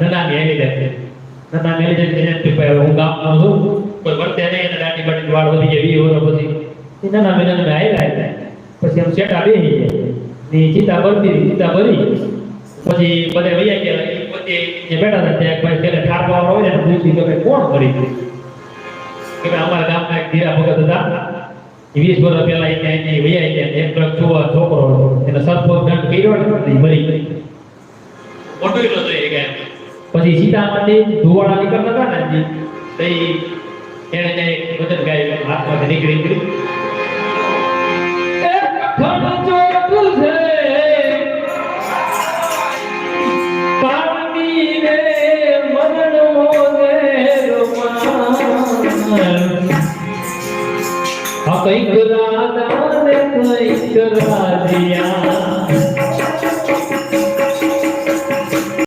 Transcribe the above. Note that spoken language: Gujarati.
નના મેલી જાય નના મેલી જાય એને હું ગામનો છું, કોઈ વર્તે નહીં, એને દાટી બાટી વાળ વધી જાય, વીસ વર્ષ પછી. નાના મેલા મેં આવ્યા પછી આમ શેઠા બેસી જાય ને ચિતા ભરતી ચિતા ભરી. પછી બધે વૈયા ગયા ઈ પછી જે બેઠા હતા, ત્યાં ભાઈ છેલ્લે ઠાર પાવર હોય ને પૂછી કે કોણ કરી કે અમારા ગામના એક ધીરા ભગત હતા. વીસ વર્ષ પહેલા વૈયા ગયા, એક એને સરપંચ દંડ કર્યો ને ગઈ મોટું એટલો નહોતું એ પછી સીતા સીતામાંથી ધોવાળા નીકળતા હતા ને જી, તો એને તે વચન ગાય હાથમાં નીકળી ગયું એક છે પાણીને મરણો ને રોમાન. રાધા ને કંઈક રાધિયા.